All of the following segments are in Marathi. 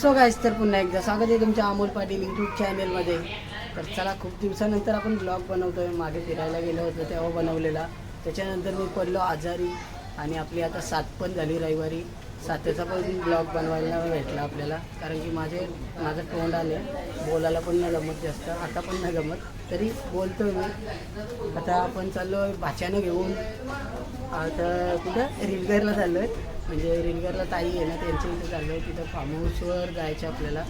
सो गायस तर पुन्हा एकदा स्वागत आहे तुमच्या अमोल पाटील यूट्यूब चॅनेलमध्ये तर चला खूप दिवसानंतर आपण ब्लॉग बनवतोय. मागे फिरायला गेलो होतो तेव्हा बनवलेला. त्याच्यानंतर मी पडलो आजारी आणि आपली आता सात पण झाली रविवारी. सातेचा पण ब्लॉग बनवायला भेटला आपल्याला. कारण की माझे माझं तोंड आले. बोलायला पण नाही जमत जास्त. आता पण नाही जमत. तरी बोलतो मी. आता आपण चाललो आहे भाच्यानं घेऊन. आता कुठं? रिलगरला चाललो आहे म्हणजे रिलगरला ताई आहे ना त्यांच्या इथे चाललो तिथं फार्म हाऊसवर जायचं आपल्याला.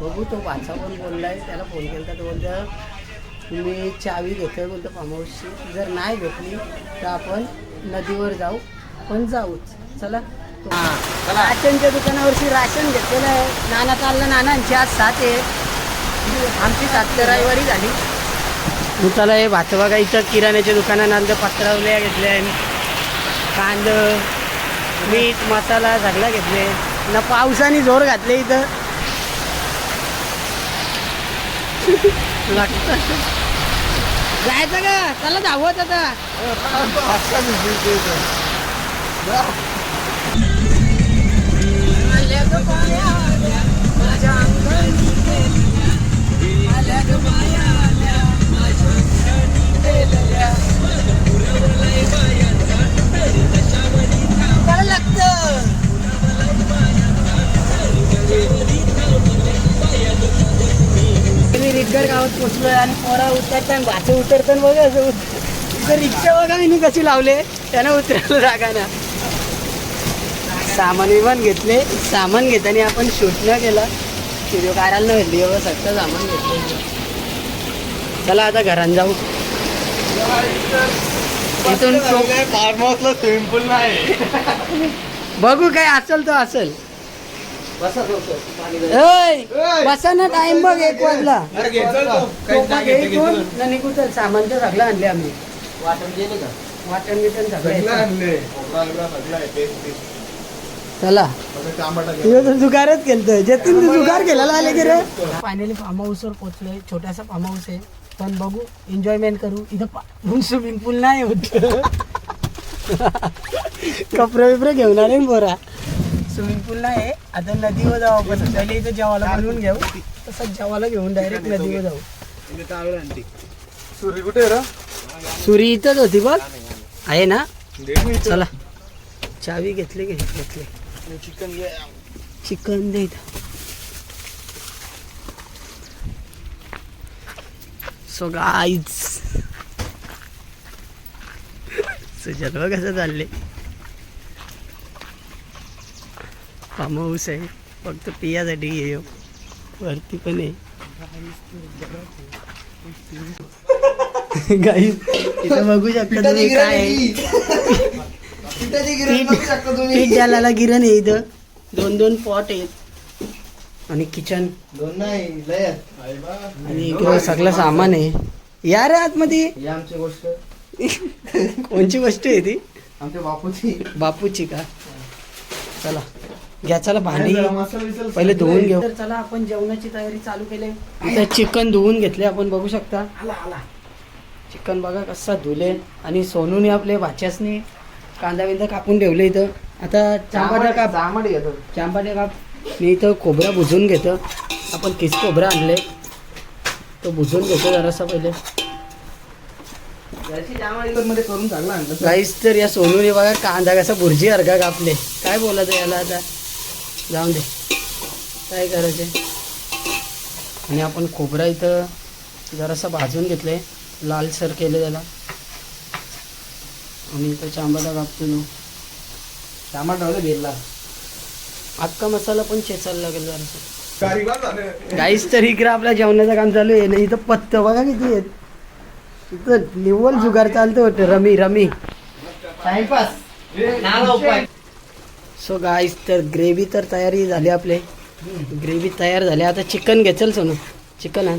बघू तो भाचा पण बोलला आहे त्याला फोन केला तर तो बोलतं मी चावी घेतोय बोलतो फार्म हाऊसची जर नाही भेटली तर आपण नदीवर जाऊ पण जाऊच. चला. राशनच्या दुकानावरची राशन घेतलेलं आहे. नाना चाललं नानांची आज सात आहे. आमची सात रविवारी झाली. मग चला हे भात बघा इथं किराण्याच्या दुकानानंतर पत्रावल्या घेतल्या कांद मीठ मसाला सगळा घेतले ना पावसाने जोर घातले इथं. लागतं. जायचं का चला धावत आता. आल्या ग बाया माझ्या मी रिटगर गावात पोचलोय आणि पोरा उतरताना भाचं उतरताना बघा असं उत- इथं रिक्षा बघा मी कशी लावले त्यानं उतरलं जागाना सामान विमान घेतले सामान घेताना आपण शूट न केला व्हिडिओ काढायला न सगळं सामान घेतलं. चला आता घरात जाऊ. इथून तो- फार्म हाऊसला स्विमिंग पूल नाही. बघू काय असेल तो असेल. बसा ना टाइम बघ एक वाजला. अरे घे चल तो. टोपा घे इथून न निघू चल सामान तर सगळं आणले आम्ही. वाटण गेले का? वाटण बिटण सगळं चला. जुगारच केलतोय जतीन तू जुगार केलेला आले की रे? फायनली फार्म हाऊसवर पोहोचलोय छोटासा फार्म हाऊस आहे. पण बघू एन्जॉयमेंट करू. इथं स्विमिंग पूल नाही होत. कपडे बिपरे घेऊन आले ना बोरा स्विमिंग पूल नाही आहे. आता नदीवर जाऊ आपण. पहिले इथं जेवायला बनवून घेऊ. तसंच जेवायला घेऊन डायरेक्ट नदीवर जाऊ. सुरी कुठे? सुरी इथंच होती बघ. आहे ना. चला. चावी घेतली की घेतली चिकन घे. चिकन दे सो गाईज सुजल बघ कसं चालले फार्म हाऊस आहे फक्त पियासाठी ये वरती पण आहे गाई इथं बघू शकता तुम्ही काय आहे पिठाची गिरण आहे इथं दोन दोन पॉट आहेत आणि किचन दोन नाही. आणि इकडे सगळं सामान आहे या रे आतमध्ये ही आमची गोष्ट कोणची गोष्ट आहे ती आमच्या बापूची बापूची का चला घ्या चला भांडी. पहिले धुवून घेऊ. तर चला आपण जेवणाची तयारी चालू केली. इथं चिकन धुवून घेतले आपण बघू शकता. आला आला. चिकन बघा कसा धुले. आणि सोनूने आपले भाच्यासनी कांदा बिंदा कापून ठेवले इथं. आता चांबाटा काप घेतो. चांबाटे काप मी इथं खोबरा भुजून घेतो. आपण किस खोबरा आणले. तो भुजून घेतो जरासा पहिले. करून चांगला आणलं गाईस तर या सोनूने बघा कांदा कसा भुर्जी अर्गा कापले. काय बोलायचं याला आता? जाऊन दे. काय करायचे आणि आपण खोबरा इथं जरासा भाजून घेतले लालसर केले त्याला. आणि इथं चांबाटा कापतो तो टमाटा होते बेलला. अख्खा मसाला पण चेचायला लागेल जरासा. गाईस तर इकडे आपल्या जेवणाचं काम चालू आहे. ना इथं पत्त बघा किती आहेत. इथं निव्वल जुगार चालतो होतं रमी रमी. टाइमपास नाला उपाय. सो गाईस तर ग्रेव्ही तर तयारी झाली आपले. ग्रेव्ही तयार झाली. आता चिकन घेचल सोनू. चिकन आण.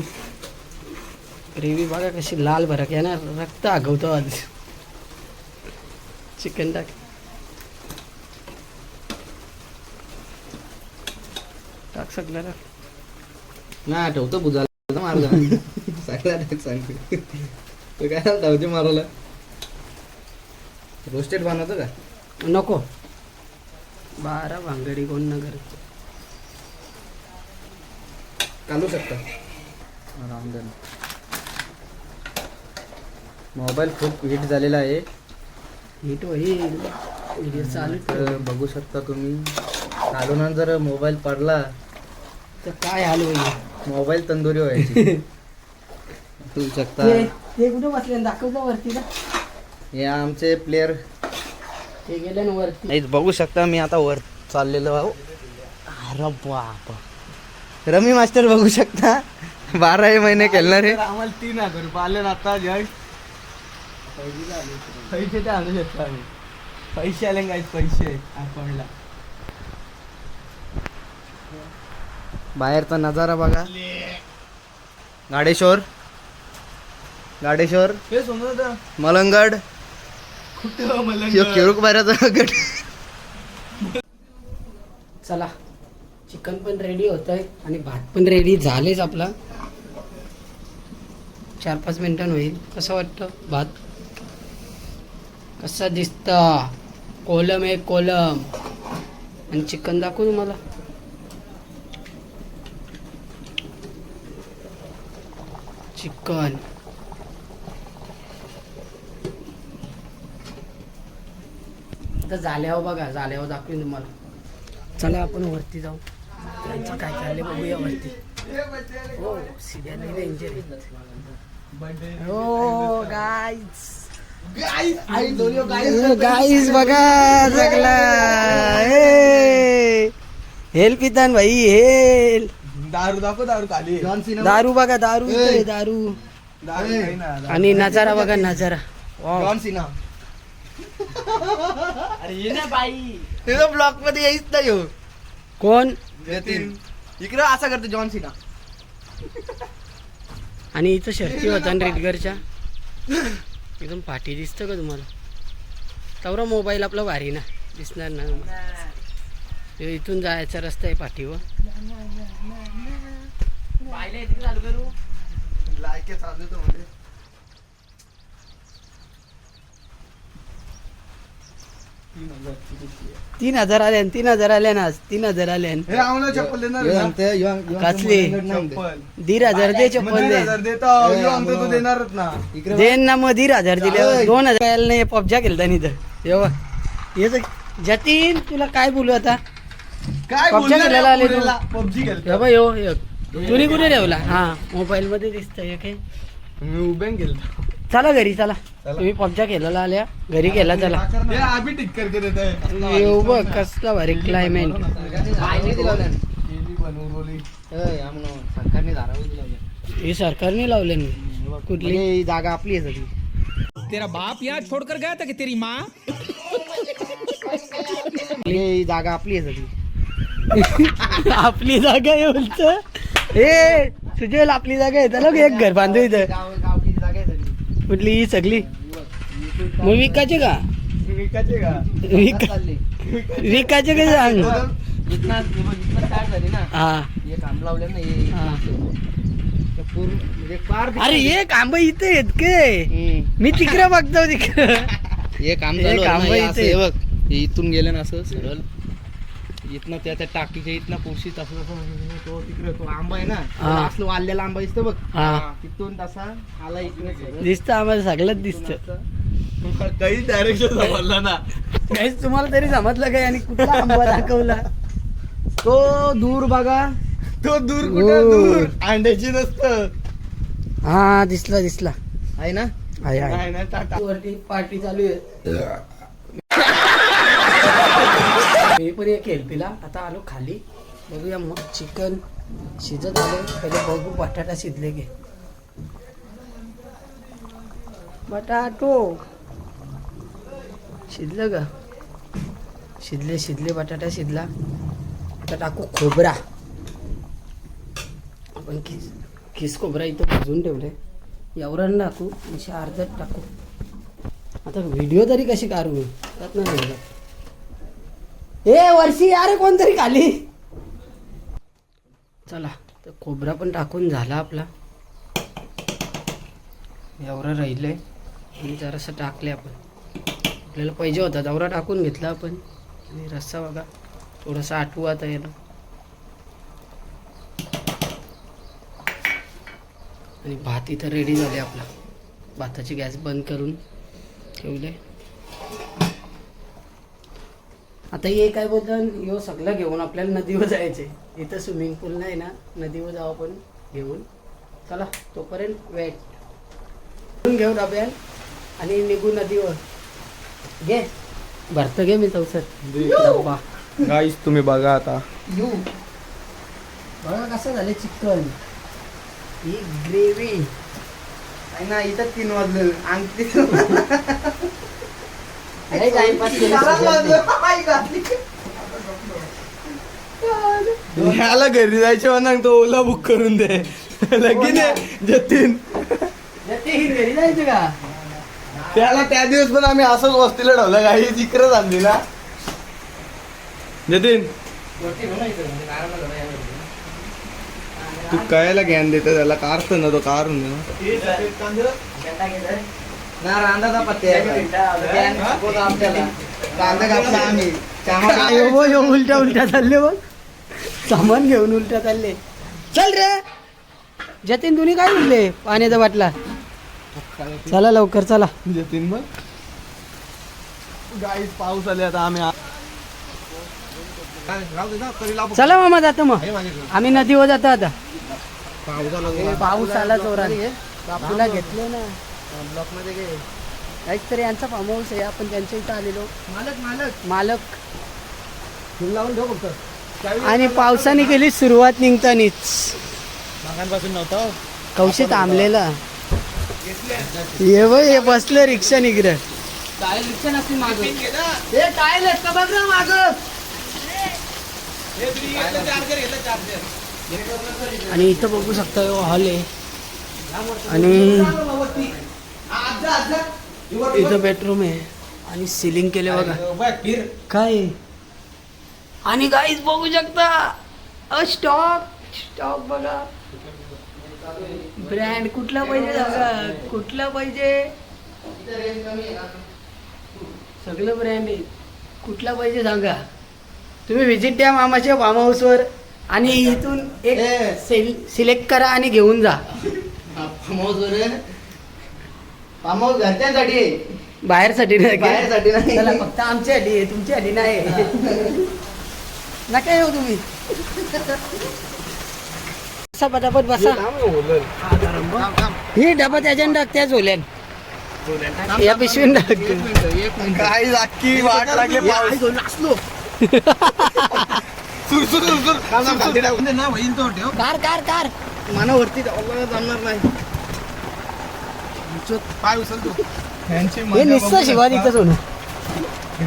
ग्रेव्ही बघा कशी लाल भरक. आहे ना रक्त आगवतो आज. चिकन टाक. टाक सगळं. टाक नाही ठेवतो बुजाला मारला सगळ्या टाक सांगते. तो काय ठेवते मारायला? रोस्टेड बनवतो का? नको. बारा भांगडी कोण न करत. घालू शकता. रामधन मोबाईल खूप हिट झालेला आहे. नीट होईल. व्हिडिओ चालू. तर बघू शकता तुम्ही. घालून जर मोबाईल पडला तर काय हाल होईल? मोबाईल तंदुरी व्हायची. शकता. ते कुठं बसले? दाखवतो वरती का हे आमचे प्लेअर ते गेले ना वरती. नाही बघू शकता मी आता वर चाललेलो आहो. अरे बाप. रमी मास्टर बघू शकता. बाराही महिने खेळणार. आहे आम्हाला तीन हजार रुपये आले ना आता जस्ट पैसे ते आणू शकतो आम्ही. पैसे आले काय पैसे. अकाउंटला बाहेरचा नजारा बघा. गाडेश्वर. गाडेश्वर. मलंगड. कुठं मला गट. चला चिकन पण रेडी होत आहे आणि भात पण रेडी झालेच आपला. चार पाच मिनिटां होईल. कसं वाटतं भात? कसा दिसता? कोलम आहे कोलम. आणि चिकन दाखवू तुम्हाला. चिकन. आता झाल्यावर बघा झाल्यावर दाखवीन तुम्हाला. चला आपण वरती जाऊ. त्यांचं काय चाललंय बघूया वरती. हो डेंजर हो गाईज गाईज बघा सगळा हेल पितान भाई हेल दारू दाखव दारू खाली. दारू बघा दारू दारू. आणि नजारा बघा नजारा. जॉन सिना अरे ये ना बाई. तुझं ब्लॉकमध्ये यायच नाही हो. कोण? नितीन इकडं असा करतो जॉन सिना. आणि इथं शर्ती होता ना रेडगरच्या. एकदम पाठी दिसतं का तुम्हाला? तेवढा मोबाईल आपला भारी ना दिसणार ना तुम्हाला. इथून जायचा रस्ता आहे पाठीवर लायके चालू तो म्हणजे. तीन हजार आले तीन हजार आले ना आज. तीन हजार आले हे चप्पल देणार ना? कसली? दीड हजार दे चप्पल दीड दे. हजार देतो ए, यो आमचं तू आम्हाला- देणारच ना. इकडे देन ना मग दीड हजार दिले. काय? दोन हजार यायला नाही पबजा केलता नाही तर जतीन तुला काय बोलू आता? काय पबजी खेळायला आले तू? पबजी खेळतो यो एक तुम्ही कुठे ठेवला. हा मोबाईल मध्ये दिसतंय मी उभे गेलतो. चला घरी चला. तुम्ही पबजा केलेला आल्या. घरी गेला चला. हे आम्ही आहे येऊ बघ कसला भारी क्लायमेट. हे सरकारने लावले कुठली? म्हणजे ही जागा आपली आहे सगळी. तेरा बाप यहाँ छोड़कर गया था कि तेरी माँ? म्हणजे ही जागा आपली आहे सगळी. आपली जागा आहे बोलत. ए सुजल आपली जागा आहे. त्याला एक घर बांधू इथं गाव गावची जागा आहे सगळी कुठली ही सगळी मग विकायचे का विकायचे का विक चालली. विकायचे का सांग इथनं- इथनं start झाली ना हा हे काम लावले ना हे हा. ते पूर्ण म्हणजे पार अरे हे काम इथे आहेत के हम्म. मी तिकडे बघतो तिकडं हे काम हे चालू आहे काम ना, हे इथे. असं हे बघ हे इथून गेलं ना असं सरळ इथनं त्या त्या टाकीच्या इथनं पुरशी तसं तसं म्हणजे तो तिकडे तो आंबा आहे ना हा. असलं वाढलेला आंबा दिसतो बघ. हा. तिथून तसा आला इकडे सरळ. दिसतं आम्हाला सगळंच दिसतं. काही डायरेक्शन समजला ना. काहीच तुम्हाला तरी समजलं काय? आणि कुठला आंबा दाखवला? तो दूर बघा. तो दूर कुठे? हो. दूर. अंड्याची नसत. हा दिसला दिसला. आहे ना? आहे आहे. नाही नाही टाटा. वरती पार्टी चालू आहे. पण एक हेल्पीला आता आलो खाली. बघूया मग चिकन शिजत आले. पहिले बघू बटाटा शिजले गे बटाटो. शिजलं का शिजले शिजले बटाटा शिजला. आता टाकू खोबरा. आपण खिस खिस खोबरा इथं भाजून ठेवले एवढं टाकू. असे अर्धच टाकू. आता व्हिडिओ तरी कशी काढू? त्यात नाही हे ए वर्षी अरे कोणतरी खाली. चला तर खोबरा पण टाकून झाला आपला. एवढं आहे आणि जरासं टाकले आपण. आपल्याला पाहिजे होता दौरा टाकून घेतला आपण. आणि रस्सा बघा थोडासा आठवू आता याला आणि भात इथं रेडी झाले आपला. भाताची गॅस बंद करून ठेवले आता हे काय बोलतात यो सगळं घेऊन आपल्याला नदीवर जायचे इथं स्विमिंग पूल नाही ना? नदीवर जाऊ आपण घेऊन. चला तोपर्यंत वेट. घेऊ डब्यान आणि निघू नदीवर. घे. भरतं घे मी चौसर गाईस तुम्ही बघा आता. यू. बघा कसं झालं चिकन. ही ग्रेव्ही ना इथं तीन वाजले. टाइमपास ह्याला घरी जायचे म्हणा तो ओला बुक करून दे. लगीन आहे जतीन. घरी जायचं का? त्याला त्या दिवस पण आम्ही असंच वस्तीला ठेवलं गाई इकडे आणली ना. जतीन. तू कायला ज्ञान देत त्याला कारत ना तो कार ना रांदाचा पत्ते आपल्याला कांदा कापला आम्ही. चहा यो बो, यो उलट्या उलट्या चालले बघ. सामान घेऊन उलट्या चालले. चल रे. जतीन तुम्ही काय म्हणले? पाण्याचा बाटला. चला लवकर चला. जतीन मग गाईस पाऊस आले आता आम्ही चला मामा जातो मग. आम्ही नदीवर जातो आता. पाऊस आला जोराने बापूला घेतलं ना. ब्लॉकमध्ये घे काहीच तरी यांचा फार्म हाऊस आहे आपण त्यांच्या इथं आलेलो. मालक मालक. मालक. आणि पावसाने केली सुरुवात निघतानीच. मागांपासून नव्हता कौशिक थांबलेला ये बघ हे बसलं रिक्षा निघर रिक्षा नसते माग. हे टायल आहेत का बघ ना माग आणि इथं बघू शकता हॉल आहे. आणि इथं बेडरूम आहे आणि सिलिंग केले बघा. काय आहे? आणि काहीच बघू शकता स्टॉक स्टॉक बघा. ब्रँड कुठला पाहिजे? सांगा कुठला पाहिजे? सगळं ब्रँड आहे. कुठला पाहिजे सांगा? तुम्ही व्हिजिट द्या मामाच्या फार्म हाऊसवर आणि इथून एक सिलेक्ट करा आणि घेऊन जा. घरच्यांसाठी. आहे. बाहेरसाठी नाही का? बाहेरसाठी नाही. चला, फक्त आमच्यासाठी आहे तुमच्यासाठी नाही. नका येऊ तुम्ही. बसा पटापट बसा. ही डबा एजंडा त्याच होल्यान या पिशवीन टाक काय वाट लागली पाऊस. सुरसुर. ना होईल तो ठेव. Car car car. मनावरती जाऊन जाणार नाही. पाय हे मजा निस्सा बघू शिवा शकता. तिथंच होणं.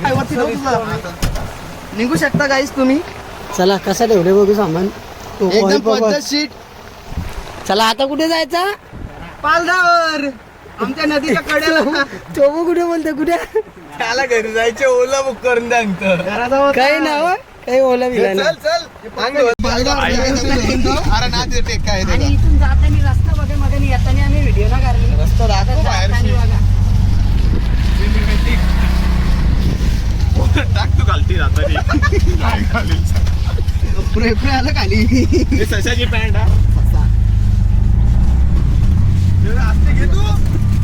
काय वरती जाऊ तुझा? निघू शकता गाईस तुम्ही. चला कसा ठेवले बघू सामान. तो एकदम चला आता कुठे जायचा? पालधावर आमच्या नदीच्या कडेला तो बघ कुठे बोलते कुठे? त्याला घरी जायचे ओला बुक करून द्या. घराजवळ काही नाव काही ओला बिला चल नाही. चल. अरे ना ते टेक काय आणि इथून जाताना रस्ता बघा मग येताना आम्ही व्हिडिओ ना काढली. रस्ता दाखव बघा. टाक तू घालती राहता आलं खाली. सशाची पॅन्ट हा.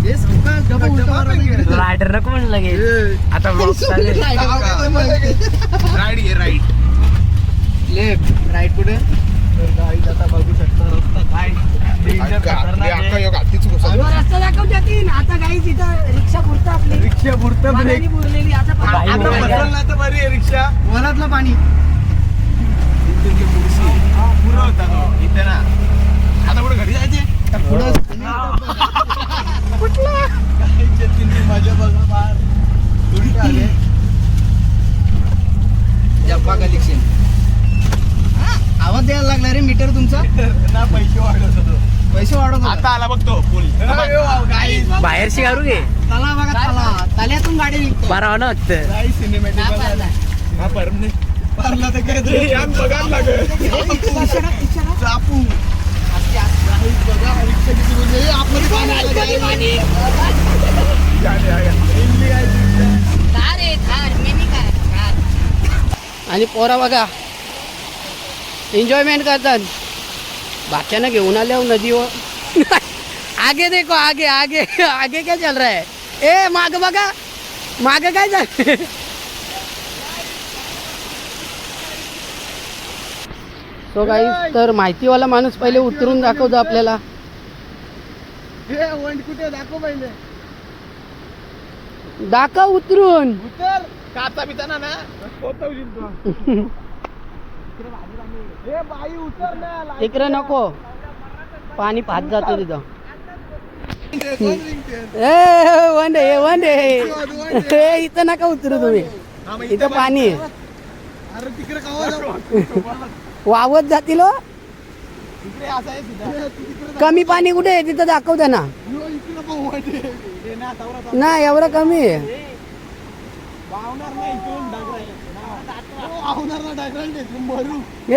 हे. रायडर नको म्हणलं लगेच. आता राईट घे राईट लेफ्ट राईट आता बघू शकता रस्ता काय आता काही तिथं रिक्षा पुरतं आपली. रिक्षा बुरतं बुरलेली. आता तर बरी आहे रिक्षा. वरातलं पाणी. पुरं होता. तो इथे ना. आता पुढे घरी जायचे? काय जतीनची मजा बघा बाहेर थोडी आले. जप्पा कलेक्शन आवाज द्यायला लागला रे मीटर तुमचा? ना पैसे वाढवत होतो. पैसे वाढत होता. आता आला बघ तो पूल गाईज बाहेर शिकारू घे. तला बघा तला. तल्यातून गाडी निघतो. बारा ना वाटतं. गाईज सिनेमॅटिक हा परमने पारला तर काय तरी यान बघायला लागेल चापू. गाईज बघा रिक्षा किती म्हणजे ए, आपण पाणी आलं, गाडी गाडी आहे. इल्ली आहे रिक्षा. आणि पोरा बघा. एन्जॉयमेंट करतात. बाच्यानं घेऊन आल्या हो नदीवर. आगे देखो आगे आगे आगे क्या चल रहा है? ए माग बघा माग काय झालं सो काही तर माहितीवाला माणूस पहिले उतरून दाखवतो आपल्याला. हे कुठे दाखव पहिले. दाखव उतरून. उतर. काचा बिचाना ना. पोतवशील तू बाई उतर ना लाइट इकडे नको. पाणी पाहत जातो तिथं. वन डे वन डे ए इथं नका उतरू तुम्ही. हा, इथं पाणी आहे. अरे तिकडे कवा जाऊ. वावत जातील हो. तिकडे तिकडे. कमी पाणी कुठे आहे? तिथं दाखव ना. नाही एवढं कमी आहे.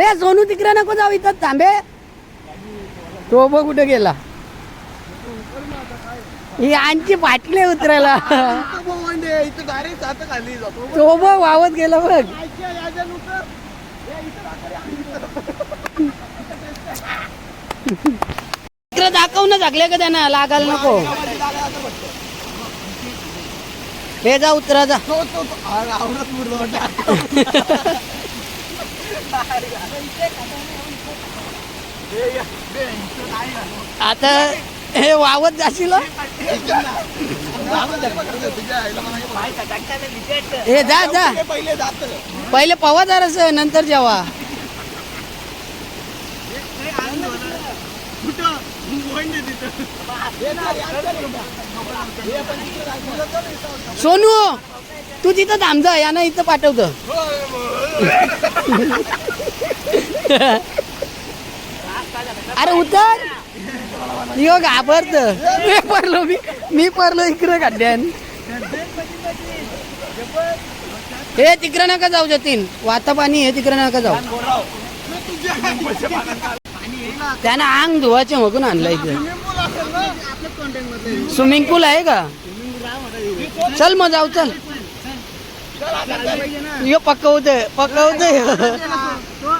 ए सोनू तिकडे नको जाऊ इथं थांबे. तो बघ कुठे गेला. ही आणखी बाटले उतरायला. इथं तो बघ वावत गेला बघ. ऐका, तिकडे दाखव ना झाकले का त्यांना? लागायला नको. हे जा उतरा जा तो, तो. हे. आता हे वावत जाशील हो? जा जा पहिले जात पहिले पवा जरास नंतर जेवा कुठं वंड आहे तिथं. हे ना, याचं आहे बघा. हे पण तिकडे जायचं. सोनू तू तिथं थांब जा यानं इथं पाठवतं. अरे उतर. यो घाबरत. मी पडलो मी मी पडलो इकडे खड्ड्यान. हे तिकडे नका जाऊ जतीन. वाता पाणी हे तिकडे नका जाऊ. त्यानं अंग धुवायचे मगून आणलं स्विमिंग पूल आहे का? चल मग जाऊ चल. यो पकवते पकवते तो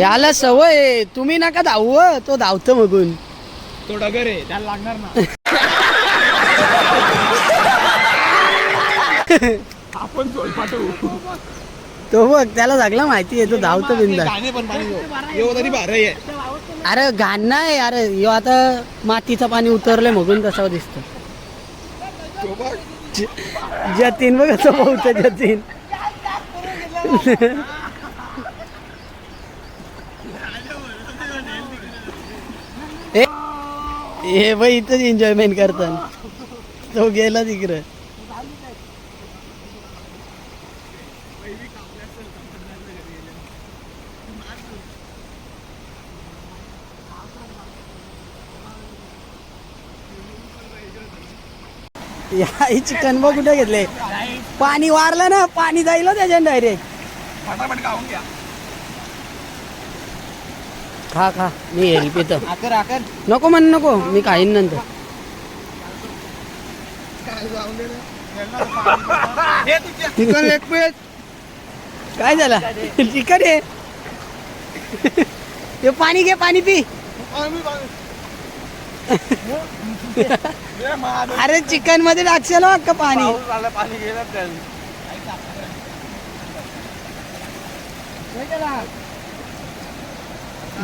याला सवय तुम्ही नका धावू तो धावतो मगून तो डगर आहे त्याला लागणार ना. आपण तो बघ त्याला सगळं माहिती आहे तो धावतो बिंदा अरे घाण नाही अरे यो आता मातीचं पाणी उतरलंय मगून तसं दिसतो. जतीन बघ कसं पोहतं जतीन. हे बाई इथंच एन्जॉयमेंट करतात तो गेला तिकडं. या चिकन बघ कुठे घेतले. पाणी वारलं ना पाणी जाईल हो त्याच्यानं डायरेक्ट फटाफट खाऊन घ्या. खा खा. मी आकर आकर. नको म्हण नको. मी खाईन नंतर. चिकन एक प्लेट काय झालं? चिकन आहे. ते पाणी घे पाणी पी. अरे चिकनमध्ये टाकशील अख्खं पाणी? पाणी गेलं.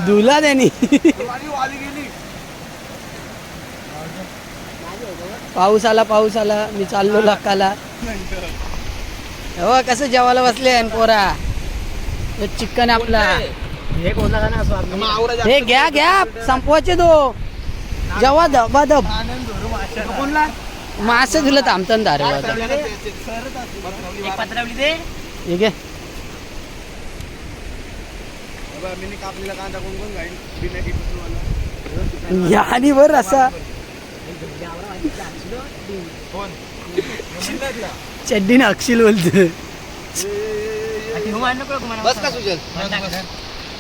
धुला त्यांनी. वाली वाली गेली. पाऊस आला पाऊस आला. मी चाललो लक्काला. हो कसं जेवायला बसले पोरा? हे चिकन आपला. हे हे घ्या घ्या. संपवायचे दो जेव्हा दबा दब आनंद धरू माश्या. कोणला? मासे तुला थांबतं दारे. हे किपसूवाला. या आणि वर असा. चड्डीने अक्षिल बोलतो बस का सुजल?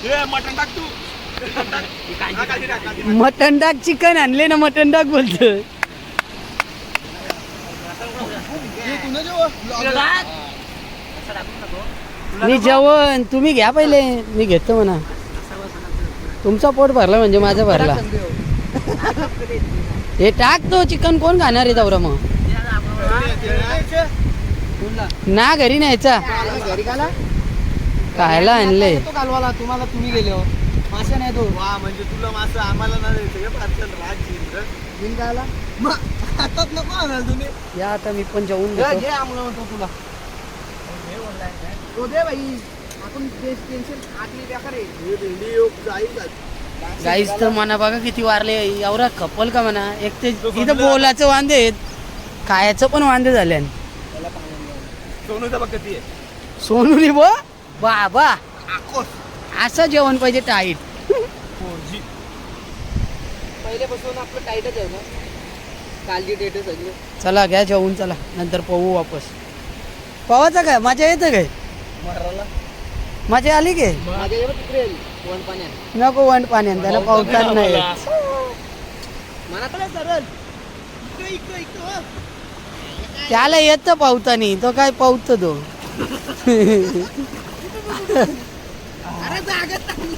ए, मटण टाक तू. मटन टाक चिकन आणले ना मटन टाक बोलतो मी जेवण तुम्ही घ्या पहिले. मी घेतो म्हणा. तुमचा पोट भरला म्हणजे माझा भरला. हे टाक तो चिकन कोण खाणार आहे दौरा मग? ना घरी न्यायचा. खायला आणले तुम्हाला तुम्ही गेले हो. मासे नाही तो. वा म्हणजे तुला मासं आम्हाला नाही का पार्सल राज घेईन बिन काला हातात नको आणाल तुम्ही. या आता मी पण जेवून घे घेतो. घे आम्हाला म्हणतो तुला. तो दे बाई. आपण टेन्शन आतली बेकार आहे. हे भेंडी योग जाईल गाईस तर म्हणा बघा किती वारले. एवढा कपल का म्हणा? एक ते इथं बोलाचं वांदे आहेत. खायचं पण वांदे झाले सोनूचा बघ किती आहे. सोनूली बो बाबा. आकोस. असं जेवण पाहिजे टाईट पहिल्यापासून आपलं टाईटच आहे ना. कालची डेट सगळी. चला घ्या जेवून चला. नंतर पाहू वापस. पवायचं काय? मजा येतं काय? मारायला मजा आली काय माझ्या जेव्हा तिकडे वन पाण्यात. नको वन पाण्यात त्याला पावतात नाही. येत. मनाकडे सरळ. इकडे इकडे इकडे हो. त्याला येतं पावतानी. तो काय पावतो तो.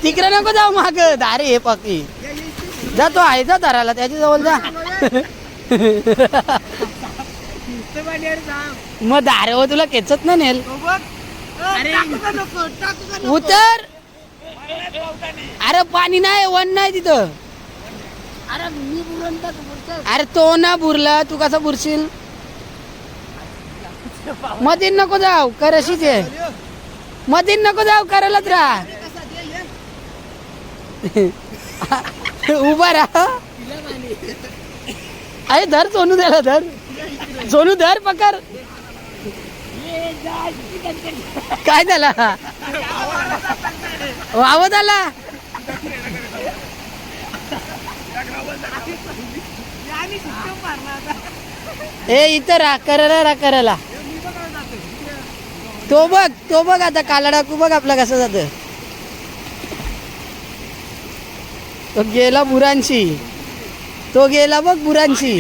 तिकडे नको जाऊ माग. दारे हे पाकी. जा तो आहे जा दाराला त्याच्याजवळ जा. मग दारे हो तुला खेचत ना नेल. उतर. अरे पाणी नाही वन नाही तिथं. अरे तो ना बुरला तू कसा बुरशील? मधीन नको जाऊ कर अशीच आहे. मधीन नको जाऊ करायलाच राहा. उभा राहा. अरे धर सोनू द्याला धर. सोनू धर पकर काय झाला? वावत आला ए इथं रा करायला रा करायला. तो बघ तो बघ आता कालाडाकू बघ आपला कसं जातं तो गेला बुरांशी. तो गेला बघ बुरांशी.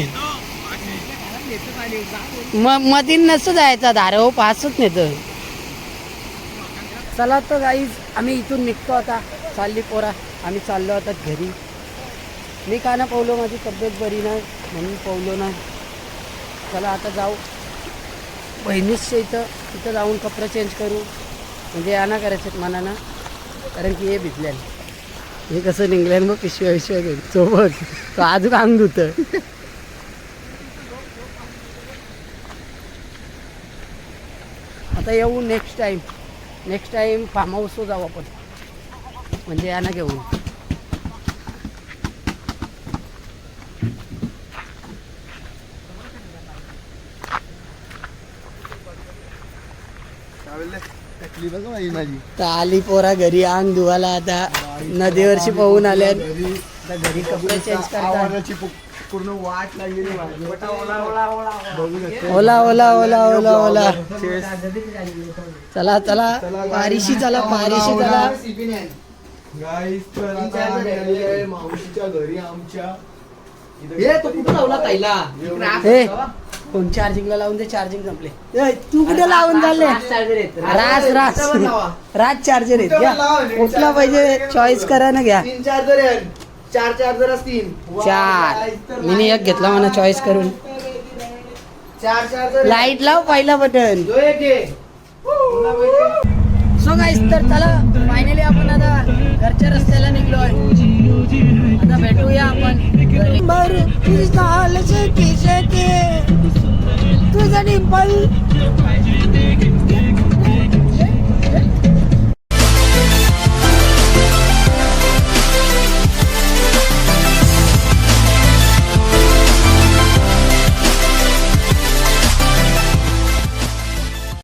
मग मधीन नसतं जायचा धारे हो पासच नेत चला तर गाईज आम्ही इथून निघतो आता. चालली पोरा आम्ही चाललो आता घरी. मी का ना पावलो माझी तब्येत बरी नाही म्हणून पवलो नाही. चला आता जाऊ. बहिणीच्या इथं तिथं जाऊन कपडे चेंज करू. म्हणजे या ना करायचं मनानं कारण की हे भिजल्याने हे कसं निघल्यान मग पिशव्या पिशव्या घेऊन तो बघ तो अजून अंग धुत आता येऊ next time next time farm हाऊसवर जाऊ आपण. म्हणजे यांना घेऊन. आली पोरा घरी अंग धुवायला आता. नदीवरची पाहून आल्या घरी कपडे चेंज करतात. पूर्ण वाट लागलेली ओला ओला ओला ओला. ओला चला चला पारिशी चला पारिशी चला. मावशीच्या घरी आमच्या. हे तो कुठं लावला हे. फोन चार्जिंगला लावून दे चार्जिंग संपले. ए, तू कुठे लावून झाले? रास रास राज चार्जर आहेत घ्या. कुठला पाहिजे चॉईस करा ना घ्या. तीन चार्जर आहेत. चार चार्जर असतील. चार. मी एक घेतला म्हणा चॉईस करून. चार चार्जर लाइट लाव पहिला बटन जो एक घे. सो गाईस तर चला फायनली आपण आता घरच्या रस्त्याला निघलोय. भेटूया आपण. तुझा निंबल